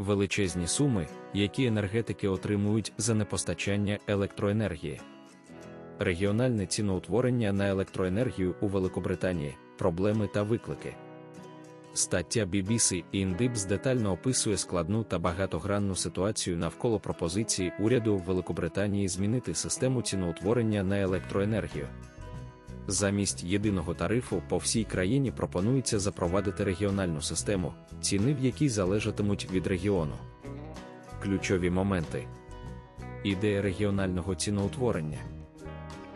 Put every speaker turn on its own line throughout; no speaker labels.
величезні суми, які енергетики отримують за непостачання електроенергії. Регіональне ціноутворення на електроенергію у Великобританії, проблеми та виклики. Стаття BBC Індипс детально описує складну та багатогранну ситуацію навколо пропозиції уряду Великобританії змінити систему ціноутворення на електроенергію. Замість єдиного тарифу по всій країні пропонується запровадити регіональну систему, ціни в якій залежатимуть від регіону. Ключові моменти ідея регіонального ціноутворення.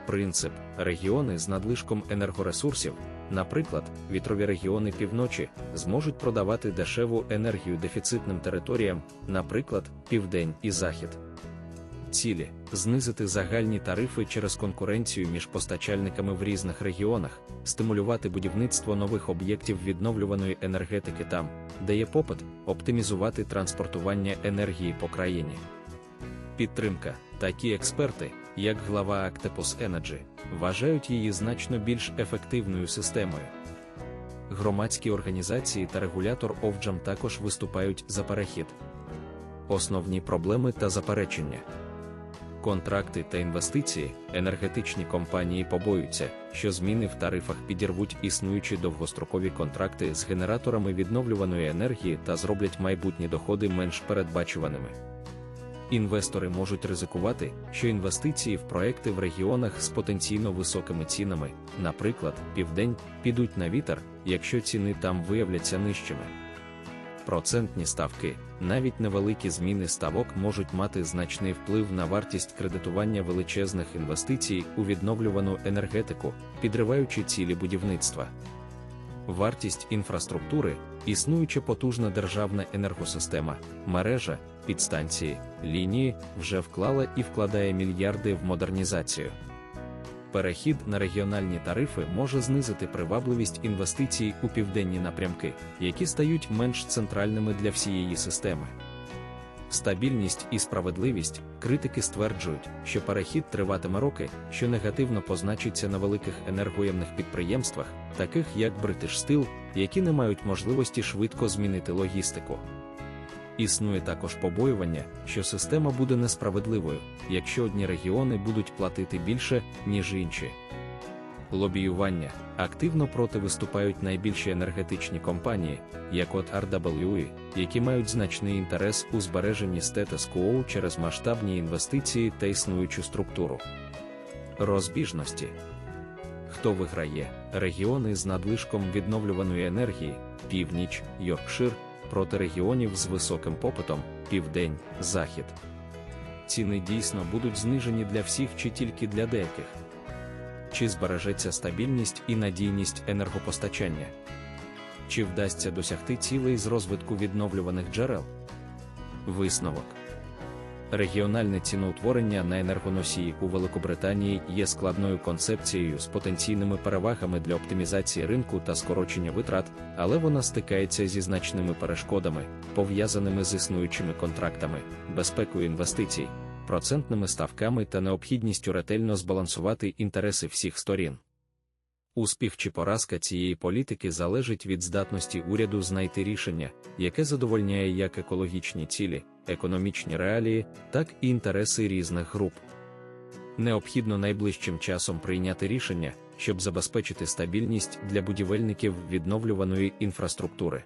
Принцип регіони з надлишком енергоресурсів, наприклад, вітрові регіони півночі, зможуть продавати дешеву енергію дефіцитним територіям, наприклад, південь і захід. Цілі знизити загальні тарифи через конкуренцію між постачальниками в різних регіонах, стимулювати будівництво нових об'єктів відновлюваної енергетики там, де є попит, оптимізувати транспортування енергії по країні. Підтримка. Такі експерти, як глава Actepos Energy, вважають її значно більш ефективною системою. Громадські організації та регулятор Овджам також виступають за перехід. Основні проблеми та заперечення. Контракти та інвестиції, енергетичні компанії побоюються, що зміни в тарифах підірвуть існуючі довгострокові контракти з генераторами відновлюваної енергії та зроблять майбутні доходи менш передбачуваними. Інвестори можуть ризикувати, що інвестиції в проекти в регіонах з потенційно високими цінами, наприклад, південь, підуть на вітер, якщо ціни там виявляться нижчими. Процентні ставки, навіть невеликі зміни ставок можуть мати значний вплив на вартість кредитування величезних інвестицій у відновлювану енергетику, підриваючи цілі будівництва. Вартість інфраструктури, існуюча потужна державна енергосистема, мережа, підстанції, лінії вже вклала і вкладає мільярди в модернізацію. Перехід на регіональні тарифи може знизити привабливість інвестицій у південні напрямки, які стають менш центральними для всієї системи. Стабільність і справедливість критики стверджують, що перехід триватиме роки, що негативно позначиться на великих енергоємних підприємствах, таких як British Steel, які не мають можливості швидко змінити логістику. Існує також побоювання, що система буде несправедливою, якщо одні регіони будуть платити більше, ніж інші. Лобіювання активно проти виступають найбільші енергетичні компанії, як от RWE, які мають значний інтерес у збереженні стетес-кво через масштабні інвестиції та існуючу структуру. Розбіжності Хто виграє регіони з надлишком відновлюваної енергії, північ, Йоркшир, проти регіонів з високим попитом, південь, захід. Ціни дійсно будуть знижені для всіх чи тільки для деяких. Чи збережеться стабільність і надійність енергопостачання? Чи вдасться досягти цілей з розвитку відновлюваних джерел? Висновок Регіональне ціноутворення на енергоносії у Великобританії є складною концепцією з потенційними перевагами для оптимізації ринку та скорочення витрат, але вона стикається зі значними перешкодами, пов'язаними з існуючими контрактами, безпекою інвестицій, процентними ставками та необхідністю ретельно збалансувати інтереси всіх сторін. Успіх чи поразка цієї політики залежить від здатності уряду знайти рішення, яке задовольняє як екологічні цілі, економічні реалії, так і інтереси різних груп. Необхідно найближчим часом прийняти рішення, щоб забезпечити стабільність для будівельників відновлюваної інфраструктури.